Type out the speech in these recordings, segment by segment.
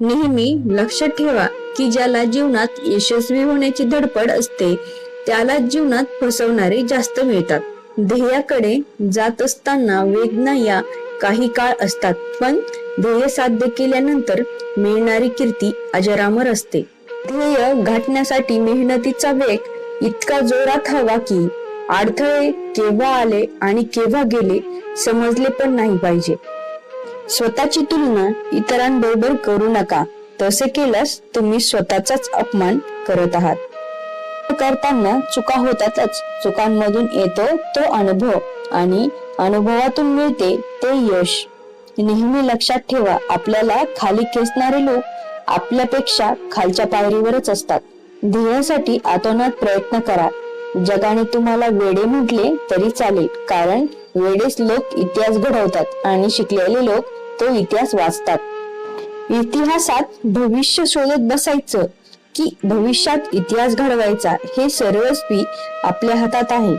नेहमी लक्षात ठेवा की ज्याला जीवनात यशस्वी होण्याची धडपड असते त्याला जीवनात फसवणारे जास्त मिळतात. ध्येयाकडे जात असताना वेदना या काही काळ असतात पण ध्येय साध्य केल्यानंतर मिळणारी कीर्ती अजरामर असते. ध्येय गाठण्यासाठी मेहनतीचा वेग इतका जोरात हवा की अडथळे केव्हा आले आणि केव्हा गेले समजले पण नाही पाहिजे. स्वतःची तुलना इतरांबरोबर करू नका. तसे केल्यास तुम्ही स्वतःचाच अपमान करत आहात. करताना चुका होतातच. चुकांमधून येतो तो अनुभव आणि अनुभवातून मिळते ते यश. नेहमी लक्षात ठेवा आपल्याला खाली खेचणारे लोक आपल्यापेक्षा खालच्या पायरीवरच असतात. ध्येयासाठी आतोनात प्रयत्न करा. जगाने तुम्हाला वेडे म्हटले तरी चालेल कारण वेडेच लोक इतिहास घडवतात आणि शिकलेले लोक तो इतिहास वाचतात. इतिहासात भविष्य शोधत बसायचं की भविष्यात इतिहास घडवायचा हे सर्वस्वी आपल्या हातात आहे.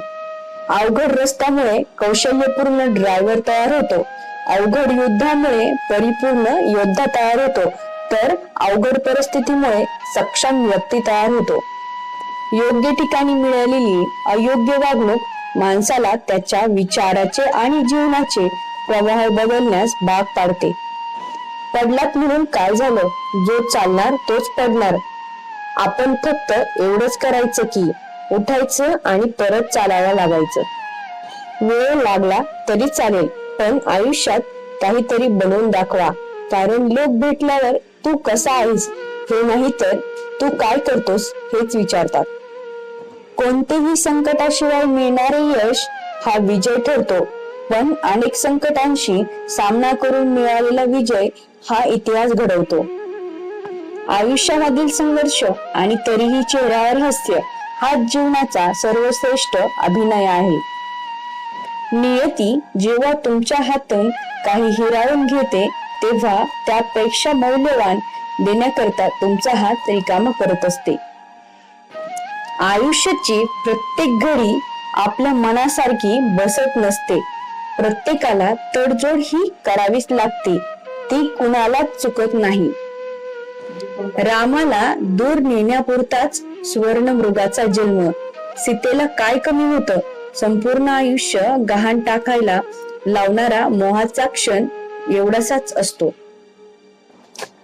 अवघड रस्त्यामुळे कौशल्यपूर्ण ड्रायव्हर तयार होतो. अवघड युद्धामुळे परिपूर्ण योद्धा तयार होतो. तर अवघड परिस्थितीमुळे सक्षम व्यक्ती तयार होतो. योग्य ठिकाणी मिळालेली अयोग्य वागणूक माणसाला त्याच्या विचाराचे आणि जीवनाचे प्रवाह बदलण्यास भाग पाडते. पडलात म्हणून काय झालं? जो चालणार तोच पडणार. आपण फक्त एवढंच करायचं की उठायचं आणि परत चालायला लागायचं. वेळ लागला तरी चालेल पण आयुष्यात काहीतरी बनवून दाखवा. कारण लोक भेटल्यावर तू कसा आहेस हे नाही तर तू काय करतोस हेच विचारतात. कोणतेही संकटाशिवाय मिळणारे यश हा विजय ठरतो. पण अनेक संकटांशी सामना करून मिळालेला विजय हा इतिहास घडवतो. आयुष्यामधील संघर्ष आणि तरीही चेहऱ्यावर हास्य हा जीवनाचा सर्वश्रेष्ठ अभिनय आहे. नियती जेव्हा तुमच्या हातून काही हिरावून घेते तेव्हा त्यापेक्षा मौल्यवान देण्याकरता तुमचा हात रिकामा करत असते. आयुष्याची प्रत्येक घडी आपल्या मनासारखी बसत नसते. प्रत्येकाला तडजोड ही करावीच लागते. ती कुणालाच चुकत नाही. रामाला दूर नेण्यापुरताच सुवर्ण मृगाचा जन्म. सीतेला काय कमी होत? संपूर्ण आयुष्य गहाण टाकायला लावणारा मोहाचा क्षण एवढासाच असतो.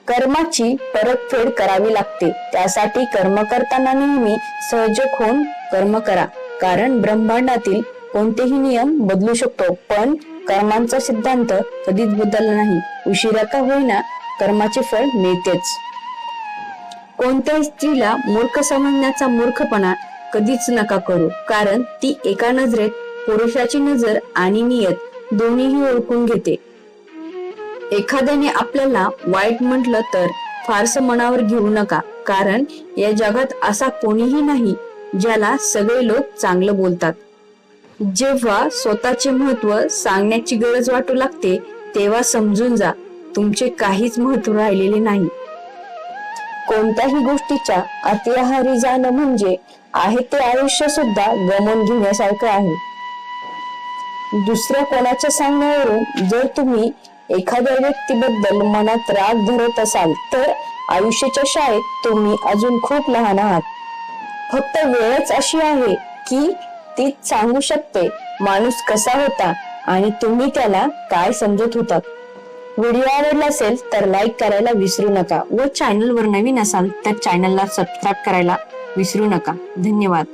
कर्माची परतफेड करावी लागते. त्यासाठी कर्म करताना नेहमी सहजक होऊन कर्म करा. कारण ब्रह्मांडातील कोणतेही नियम बदलू शकतो पण कर्मांचा सिद्धांत कधीच बदलला नाही. उशिरा का होईना कर्माचे फळ मिळतेच. कोणत्याही स्त्रीला मूर्ख समजण्याचा मूर्खपणा कधीच नका करू कारण ती एका नजरेत पुरुषाची नजर आणि नियत दोन्हीही ओळखून घेते. एखाद्याने आपल्याला वाईट म्हटलं तर फारस मनावर घेऊ नका कारण या जगात असा कोणीही नाही ज्याला सगळे लोक चांगलं बोलतात. जेव्हा स्वतःचे महत्त्व सांगण्याची गरज वाटू लागते तेव्हा समजून जा तुमचे काहीच महत्त्व राहिलेले नाही. कोणत्याही गोष्टीच्या अतिहारी जाणं म्हणजे आहे ते आयुष्य सुद्धा गमवून घेण्यासारखं आहे. दुसऱ्या कोणाच्या सांगण्यावरून जर तुम्ही एखाद्या व्यक्तीबद्दल मनात राग धरत असाल तर आयुष्याच्या शाळेत तुम्ही अजून खूप लहान आहात. फक्त वेळच अशी आहे की ती सांगू शकते माणूस कसा होता आणि तुम्ही त्याला काय समजत होतात. व्हिडिओ आवडला असेल तर लाईक करायला विसरू नका व चॅनलवर नवीन असाल तर चॅनलला सबस्क्राईब करायला विसरू नका. धन्यवाद.